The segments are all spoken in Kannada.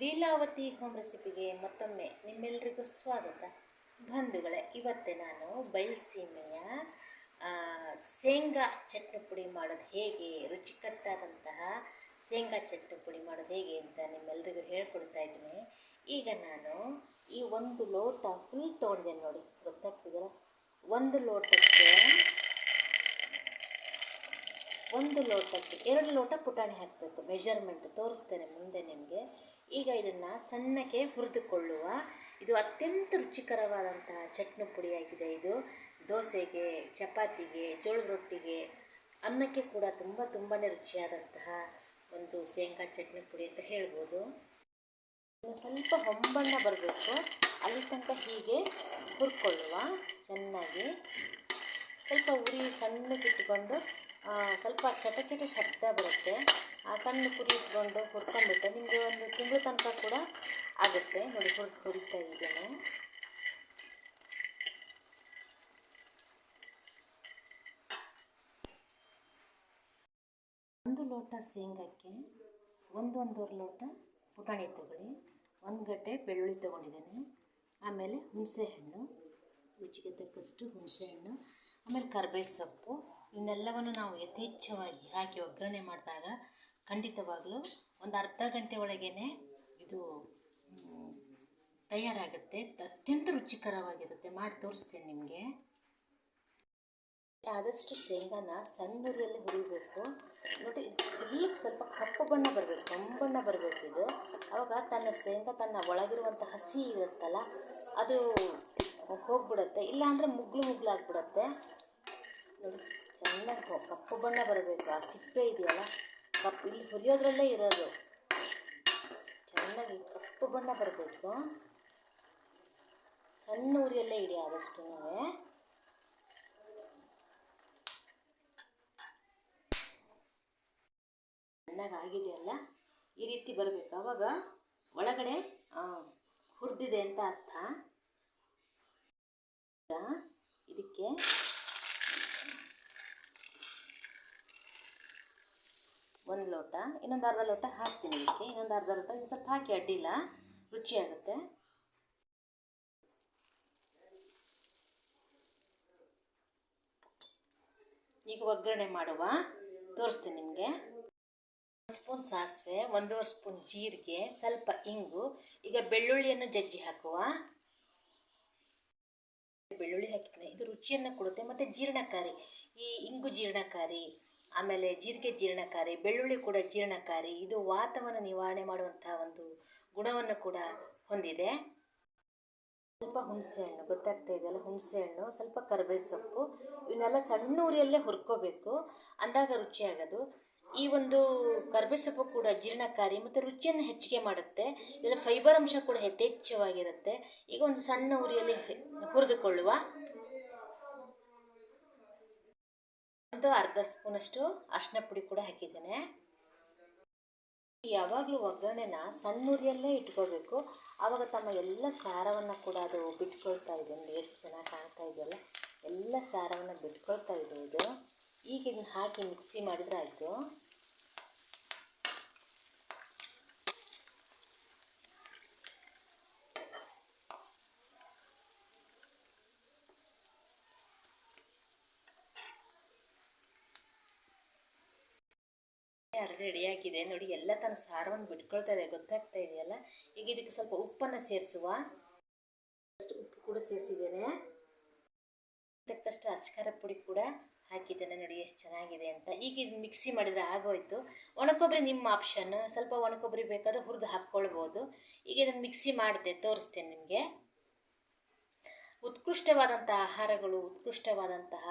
ಲೀಲಾವತಿ ಹೋಮ್ ರೆಸಿಪಿಗೆ ಮತ್ತೊಮ್ಮೆ ನಿಮ್ಮೆಲ್ಲರಿಗೂ ಸ್ವಾಗತ. ಬಂಧುಗಳೇ, ಇವತ್ತೇ ನಾನು ಬಯಲುಸೀಮೆಯ ಶೇಂಗಾ ಚಟ್ನಿ ಪುಡಿ ಮಾಡೋದು ಹೇಗೆ, ರುಚಿಕಟ್ಟಾದಂತಹ ಶೇಂಗಾ ಚಟ್ನಿ ಪುಡಿ ಮಾಡೋದು ಹೇಗೆ ಅಂತ ನಿಮ್ಮೆಲ್ಲರಿಗೂ ಹೇಳ್ಕೊಡ್ತಾ ಇದ್ದೀನಿ. ಈಗ ನಾನು ಈ ಒಂದು ಲೋಟ ಫುಲ್ ತೊಗೊಂಡಿದ್ದೇನೆ ನೋಡಿ ಗೊತ್ತಾಗ್ತಿದೆಯಲ್ಲ ಒಂದು ಲೋಟಕ್ಕೆ ಒಂದು ಲೋಟಕ್ಕೆ, ಎರಡು ಲೋಟ ಪುಟಾಣಿ ಹಾಕಬೇಕು. ಮೆಜರ್ಮೆಂಟ್ ತೋರಿಸ್ತೇನೆ ಮುಂದೆ ನಿಮಗೆ. ಈಗ ಇದನ್ನು ಸಣ್ಣಕ್ಕೆ ಹುರಿದುಕೊಳ್ಳುವ, ಇದು ಅತ್ಯಂತ ರುಚಿಕರವಾದಂತಹ ಚಟ್ನಿ ಪುಡಿಯಾಗಿದೆ ಇದು. ದೋಸೆಗೆ, ಚಪಾತಿಗೆ, ಜೋಳದ ರೊಟ್ಟಿಗೆ, ಅನ್ನಕ್ಕೆ ಕೂಡ ತುಂಬ ತುಂಬಾ ರುಚಿಯಾದಂತಹ ಒಂದು ಶೇಂಗಾ ಚಟ್ನಿ ಪುಡಿ ಅಂತ ಹೇಳ್ಬೋದು. ಸ್ವಲ್ಪ ಹೊಂಬಣ್ಣ ಬರಬೇಕು. ಅಲ್ಲಿ ತನಕ ಹೀಗೆ ಹುರ್ಕೊಳ್ಳುವ, ಚೆನ್ನಾಗಿ. ಸ್ವಲ್ಪ ಉರಿ ಸಣ್ಣಕ್ಕೆ ಇಟ್ಕೊಂಡು ಸ್ವಲ್ಪ ಚಟ ಚಟ ಶಬ್ದ ಬರುತ್ತೆ. ಆ ಸಣ್ಣ ಕುರಿ ಇಟ್ಕೊಂಡು ಹುರ್ಕೊಂಡ್ಬಿಟ್ಟು ನಿಮಗೆ ಒಂದು ತಿಂಗಳ ತನಕ ಕೂಡ ಆಗುತ್ತೆ. ನೋಡಿ ಹುರ್ ಹುರಿತಾ ಇದ್ದೇನೆ. ಒಂದು ಲೋಟ ಶೇಂಗಕ್ಕೆ ಒಂದು ಒಂದೂವರೆ ಲೋಟ ಪುಟಾಣಿ ತಗೊಳ್ಳಿ. ಒಂದು ಗಡ್ಡೆ ಬೆಳ್ಳುಳ್ಳಿ ತೊಗೊಂಡಿದ್ದೇನೆ. ಆಮೇಲೆ ಹುಣಸೆಹಣ್ಣು ರುಚಿಗೆ ತಕ್ಕಷ್ಟು ಹುಣಸೆಹಣ್ಣು ಆಮೇಲೆ ಕರ್ಬೇವು ಸೊಪ್ಪು ಇವನ್ನೆಲ್ಲವನ್ನು ನಾವು ಯಥೇಚ್ಛವಾಗಿ ಹಾಕಿ ಒಗ್ಗರಣೆ ಮಾಡಿದಾಗ ಖಂಡಿತವಾಗಲೂ ಒಂದು ಅರ್ಧ ಗಂಟೆ ಒಳಗೇ ಇದು ತಯಾರಾಗುತ್ತೆ. ಅತ್ಯಂತ ರುಚಿಕರವಾಗಿರುತ್ತೆ. ಮಾಡಿ ತೋರಿಸ್ತೇನೆ ನಿಮಗೆ. ಆದಷ್ಟು ಶೇಂಗಾನ ಸಣ್ಣ ಉರಿಯಲ್ಲಿ ಹುರಿಬೇಕು. ನೋಡಿ ಫುಲ್ ಸ್ವಲ್ಪ ಕಪ್ಪು ಬಣ್ಣ ಬರಬೇಕು ಕಂಬಣ್ಣ ಬರಬೇಕು ಇದು. ಅವಾಗ ತನ್ನ ಶೇಂಗಾ ತನ್ನ ಒಳಗಿರುವಂಥ ಹಸಿ ಇರುತ್ತಲ್ಲ, ಅದು ಹೋಗ್ಬಿಡುತ್ತೆ. ಇಲ್ಲಾಂದರೆ ಮುಗ್ಲು ಮುಗ್ಲು ಆಗ್ಬಿಡುತ್ತೆ ನೋಡಿ. ಹೊ- ಕಪ್ಪು ಬಣ್ಣ ಬರಬೇಕು. ಆ ಸಿಪ್ಪೆ ಇದೆಯಲ್ಲ? ಕಪ್ಪು, ಇಲ್ಲಿ ಹುರಿಯೋದ್ರಲ್ಲೇ ಇರೋದು. ಚೆನ್ನಾಗಿ ಕಪ್ಪು ಬಣ್ಣ ಬರಬೇಕು. ಸಣ್ಣ ಉರಿಯಲ್ಲೇ ಇಡಿ ಆದಷ್ಟು ಚೆನ್ನಾಗಿ ಆಗಿದೆಯಲ್ಲ? ಈ ರೀತಿ ಬರಬೇಕು. ಆವಾಗ ಒಳಗಡೆ ಹುರಿದಿದೆ ಅಂತ ಅರ್ಥ. ಇದಕ್ಕೆ ಒಂದು ಲೋಟ, ಇನ್ನೊಂದು ಅರ್ಧ ಲೋಟ ಹಾಕ್ತೀನಿ ಇದಕ್ಕೆ, ಇನ್ನೊಂದು ಅರ್ಧ ಲೋಟ ಇದು ಸ್ವಲ್ಪ ಹಾಕಿ ಅಡ್ಡಿಲ್ಲ, ರುಚಿಯಾಗುತ್ತೆ. ಈಗ ಒಗ್ಗರಣೆ ಮಾಡುವ, ತೋರಿಸ್ತೀನಿ ನಿಮಗೆ. ಒಂದು ಸ್ಪೂನ್ ಸಾಸಿವೆ, ಒಂದೂವರೆ ಸ್ಪೂನ್ ಜೀರಿಗೆ, ಸ್ವಲ್ಪ ಇಂಗು, ಈಗ ಬೆಳ್ಳುಳ್ಳಿಯನ್ನು ಜಜ್ಜಿ ಹಾಕುವ. ಬೆಳ್ಳುಳ್ಳಿ ಹಾಕಿದ್ರೆ ಇದು ರುಚಿಯನ್ನು ಕೊಡುತ್ತೆ, ಮತ್ತು ಜೀರ್ಣಕಾರಿ, ಈ ಇಂಗು ಜೀರ್ಣಕಾರಿ. ಆಮೇಲೆ ಜೀರಿಗೆ ಜೀರ್ಣಕಾರಿ, ಬೆಳ್ಳುಳ್ಳಿ ಕೂಡ ಜೀರ್ಣಕಾರಿ, ಇದು ವಾತವನ್ನು ನಿವಾರಣೆ ಮಾಡುವಂತಹ ಒಂದು ಗುಣವನ್ನು ಕೂಡ ಹೊಂದಿದೆ. ಸ್ವಲ್ಪ ಹುಣಸೆಹಣ್ಣು ಗೊತ್ತಾಗ್ತಾ ಇದೆಯಲ್ಲ ಹುಣಸೆಹಣ್ಣು ಸ್ವಲ್ಪ ಕರಿಬೇವು ಸೊಪ್ಪು, ಇವನ್ನೆಲ್ಲ ಸಣ್ಣ ಉರಿಯಲ್ಲೇ ಹುರ್ಕೋಬೇಕು. ಅಂದಾಗ ರುಚಿಯಾಗೋದು ಈ ಒಂದು ಕರಿಬೇವು ಸೊಪ್ಪು ಕೂಡ ಜೀರ್ಣಕಾರಿ ಮತ್ತು ರುಚಿಯನ್ನು ಹೆಚ್ಚಿಗೆ ಮಾಡುತ್ತೆ. ಇದರ ಫೈಬರ್ ಅಂಶ ಕೂಡ ಯಥೇಚ್ಛವಾಗಿರುತ್ತೆ ಈಗ ಒಂದು ಸಣ್ಣ ಉರಿಯಲ್ಲಿ ಹುರಿದುಕೊಳ್ಳುವ. ಒಂದು ಅರ್ಧ ಸ್ಪೂನಷ್ಟು ಅರ್ಶಿನ ಪುಡಿ ಕೂಡ ಹಾಕಿದ್ದೇನೆ. ಯಾವಾಗಲೂ ಒಗ್ಗರಣೆನ ಸಣ್ಣ ಉರಿಯಲ್ಲೇ ಇಟ್ಕೊಳ್ಬೇಕು. ಆವಾಗ ತಮ್ಮ ಎಲ್ಲ ಸಾರವನ್ನು ಕೂಡ ಅದು ಬಿಟ್ಕೊಳ್ತಾ ಇದೆ ನೋಡಿ ಎಷ್ಟು ಚೆನ್ನಾಗಿ ಕಾಣ್ತಾ ಇದೆಯಲ್ಲ? ಎಲ್ಲ ಸಾರವನ್ನು ಬಿಟ್ಕೊಳ್ತಾ ಇದೆ ಇದು ಈಗ ಹಾಕಿ ಮಿಕ್ಸಿ ಮಾಡಿದ್ರೆ ಆಯಿತು. ರೆಡಿಯಾಗಿದೆ. ನೋಡಿ, ಎಲ್ಲ ತನ್ನ ಸಾರವನ್ನು ಬಿಟ್ಕೊಳ್ತಾ ಇದೆ. ಗೊತ್ತಾಗ್ತಾ ಇದೆಯಲ್ಲ? ಈಗ ಇದಕ್ಕೆ ಸ್ವಲ್ಪ ಉಪ್ಪನ್ನು ಸೇರಿಸುವ. ಅಷ್ಟು ಉಪ್ಪು ಕೂಡ ಸೇರಿಸಿದ್ದೇನೆ. ತಕ್ಕಷ್ಟು ಅಚ್ಕಾರ ಪುಡಿ ಕೂಡ ಹಾಕಿದ್ದೇನೆ. ನೋಡಿ, ಎಷ್ಟು ಚೆನ್ನಾಗಿದೆ ಅಂತ. ಈಗ ಇದು ಮಿಕ್ಸಿ ಮಾಡಿದರೆ ಆಗೋಯ್ತು. ಒಣಕೊಬ್ಬರಿ ನಿಮ್ಮ ಆಪ್ಷನ್ನು ಸ್ವಲ್ಪ ಒಣಕೊಬ್ಬರಿ ಬೇಕಾದ್ರೆ ಹುರಿದು ಹಾಕ್ಕೊಳ್ಬೋದು. ಈಗ ಇದನ್ನು ಮಿಕ್ಸಿ ಮಾಡಿದೆ, ತೋರಿಸ್ತೇನೆ ನಿಮಗೆ. ಉತ್ಕೃಷ್ಟವಾದಂತಹ ಆಹಾರಗಳು, ಉತ್ಕೃಷ್ಟವಾದಂತಹ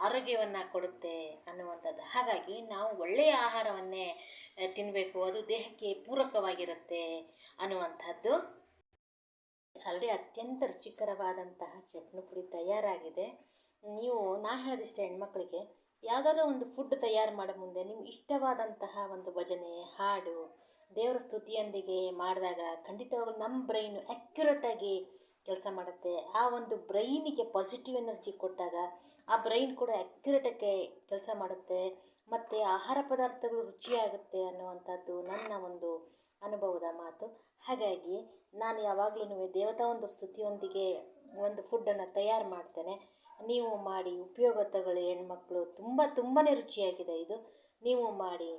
ಆರೋಗ್ಯವನ್ನು ಕೊಡುತ್ತೆ ಅನ್ನುವಂಥದ್ದು. ಹಾಗಾಗಿ ನಾವು ಒಳ್ಳೆಯ ಆಹಾರವನ್ನೇ ತಿನ್ನಬೇಕು ಅದು ದೇಹಕ್ಕೆ ಪೂರಕವಾಗಿರುತ್ತೆ ಅನ್ನುವಂಥದ್ದು. ಆಲ್ರೆಡಿ ಅತ್ಯಂತ ರುಚಿಕರವಾದಂತಹ ಚಟ್ನಿ ಪುಡಿ ತಯಾರಾಗಿದೆ. ನೀವು ನಾ ಹೇಳೋದಿಷ್ಟ ಹೆಣ್ಮಕ್ಳಿಗೆ, ಯಾವುದಾದ್ರೂ ಒಂದು ಫುಡ್ ತಯಾರು ಮಾಡೋ ಮುಂದೆ ನಿಮ್ಗೆ ಇಷ್ಟವಾದಂತಹ ಒಂದು ಭಜನೆ, ಹಾಡು, ದೇವರ ಸ್ತುತಿಯೊಂದಿಗೆ ಮಾಡಿದಾಗ ಖಂಡಿತವಾಗ್ಲೂ ನಮ್ಮ ಬ್ರೈನು ಆ್ಯಕ್ಯುರೇಟಾಗಿ ಕೆಲಸ ಮಾಡುತ್ತೆ. ಆ ಒಂದು ಬ್ರೈನಿಗೆ ಪಾಸಿಟಿವ್ ಎನರ್ಜಿ ಕೊಟ್ಟಾಗ ಆ ಬ್ರೈನ್ ಕೂಡ ಆ್ಯಕ್ಯುರೇಟಾಗಿ ಕೆಲಸ ಮಾಡುತ್ತೆ. ಮತ್ತು ಆಹಾರ ಪದಾರ್ಥಗಳು ರುಚಿಯಾಗುತ್ತೆ ಅನ್ನುವಂಥದ್ದು ನನ್ನ ಒಂದು ಅನುಭವದ ಮಾತು. ಹಾಗಾಗಿ ನಾನು ಯಾವಾಗಲೂ ದೇವತಾ ಒಂದು ಸ್ತುತಿಯೊಂದಿಗೆ ಒಂದು ಫುಡ್ಡನ್ನು ತಯಾರು ಮಾಡ್ತೇನೆ. ನೀವು ಮಾಡಿ ಉಪಯೋಗ ತಗೊಳ್ಳಿ ಹೆಣ್ಮಕ್ಳು. ತುಂಬ ತುಂಬಾ ರುಚಿಯಾಗಿದೆ ಇದು. ನೀವು ಮಾಡಿ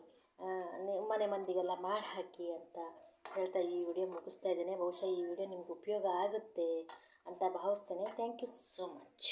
ಮನೆ ಮಂದಿಗೆಲ್ಲ ಮಾಡಿ ಹಾಕಿ ಅಂತ ಹೇಳ್ತಾ ಈ ವಿಡಿಯೋ ಮುಗಿಸ್ತಾ ಇದ್ದೇನೆ. ಬಹುಶಃ ಈ ವಿಡಿಯೋ ನಿಮ್ಗೆ ಉಪಯೋಗ ಆಗುತ್ತೆ ಅಂತ ಭಾವಿಸ್ತೇನೆ. Thank you so much